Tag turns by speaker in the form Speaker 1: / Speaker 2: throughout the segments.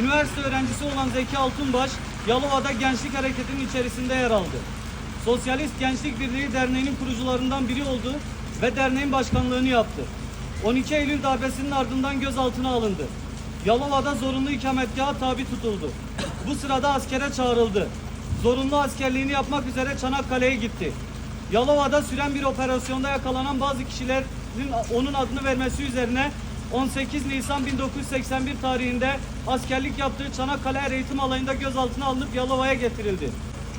Speaker 1: Üniversite öğrencisi olan Zeki Altunbaş, Yalova'da Gençlik Hareketi'nin içerisinde yer aldı. Sosyalist Gençlik Birliği Derneği'nin kurucularından biri oldu ve derneğin başkanlığını yaptı. 12 Eylül darbesinin ardından gözaltına alındı. Yalova'da zorunlu ikametgaha tabi tutuldu. Bu sırada askere çağrıldı. Zorunlu askerliğini yapmak üzere Çanakkale'ye gitti. Yalova'da süren bir operasyonda yakalanan bazı kişilerin onun adını vermesi üzerine 18 Nisan 1981 tarihinde askerlik yaptığı Çanakkale Er Eğitim Alayı'nda gözaltına alınıp Yalova'ya getirildi.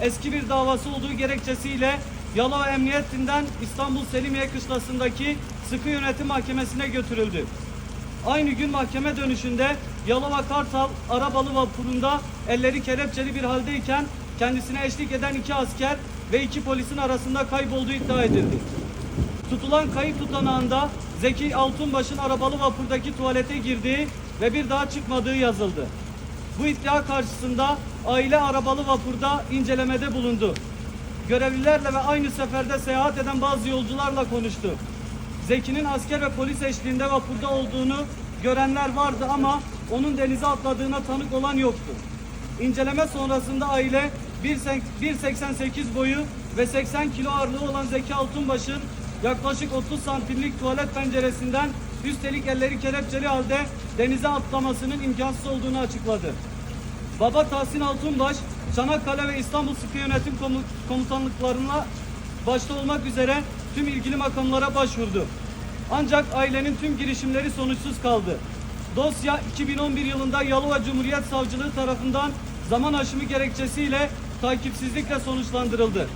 Speaker 1: Eski bir davası olduğu gerekçesiyle Yalova Emniyetinden İstanbul Selimiye Kışlası'ndaki Sıkı Yönetim Mahkemesi'ne götürüldü. Aynı gün mahkeme dönüşünde Yalova Kartal Arabalı vapurunda elleri kelepçeli bir haldeyken kendisine eşlik eden iki asker ve iki polisin arasında kaybolduğu iddia edildi. Tutulan kayıp tutanağında Zeki Altunbaş'ın arabalı vapurdaki tuvalete girdiği ve bir daha çıkmadığı yazıldı. Bu iddia karşısında aile arabalı vapurda incelemede bulundu. Görevlilerle ve aynı seferde seyahat eden bazı yolcularla konuştu. Zeki'nin asker ve polis eşliğinde vapurda olduğunu görenler vardı ama onun denize atladığına tanık olan yoktu. İnceleme sonrasında aile 1.88 boyu ve 80 kilo ağırlığı olan Zeki Altunbaş'ın yaklaşık 30 santimlik tuvalet penceresinden üstelik elleri kelepçeli halde denize atlamasının imkansız olduğunu açıkladı. Baba Tahsin Altunbaş, Çanakkale ve İstanbul Sıkı Yönetim Komu- Komutanlıklarına başta olmak üzere tüm ilgili makamlara başvurdu. Ancak ailenin tüm girişimleri sonuçsuz kaldı. Dosya 2011 yılında Yalova Cumhuriyet Savcılığı tarafından zaman aşımı gerekçesiyle takipsizlikle sonuçlandırıldı.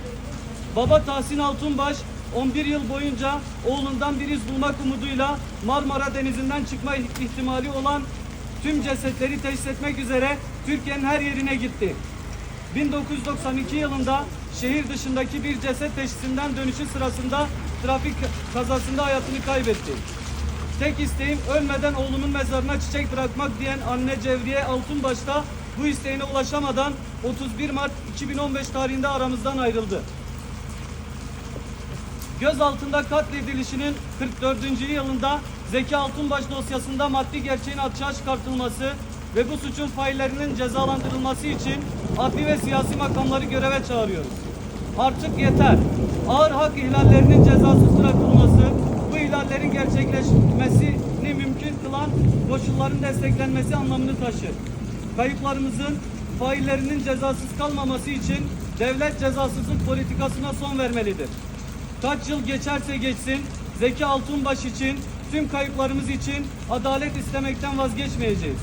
Speaker 1: Baba Tahsin Altunbaş 11 yıl boyunca oğlundan bir iz bulmak umuduyla Marmara Denizi'nden çıkma ihtimali olan tüm cesetleri teşhis etmek üzere Türkiye'nin her yerine gitti. 1992 yılında şehir dışındaki bir ceset teşhisinden dönüşü sırasında trafik kazasında hayatını kaybetti. Tek isteğim ölmeden oğlumun mezarına çiçek bırakmak diyen anne Cevriye Altunbaş da bu isteğine ulaşamadan 31 Mart 2015 tarihinde aramızdan ayrıldı. Gözaltında katledilişinin 44. yılında Zeki Altunbaş dosyasında maddi gerçeğin açığa çıkartılması ve bu suçun faillerinin cezalandırılması için adli ve siyasi makamları göreve çağırıyoruz. Artık yeter. Ağır hak ihlallerinin cezasız bırakılması, bu ihlallerin gerçekleşmesini mümkün kılan koşulların desteklenmesi anlamını taşır. Kayıplarımızın faillerinin cezasız kalmaması için devlet cezasızlık politikasına son vermelidir. Kaç yıl geçerse geçsin Zeki Altunbaş için tüm kayıplarımız için adalet istemekten vazgeçmeyeceğiz.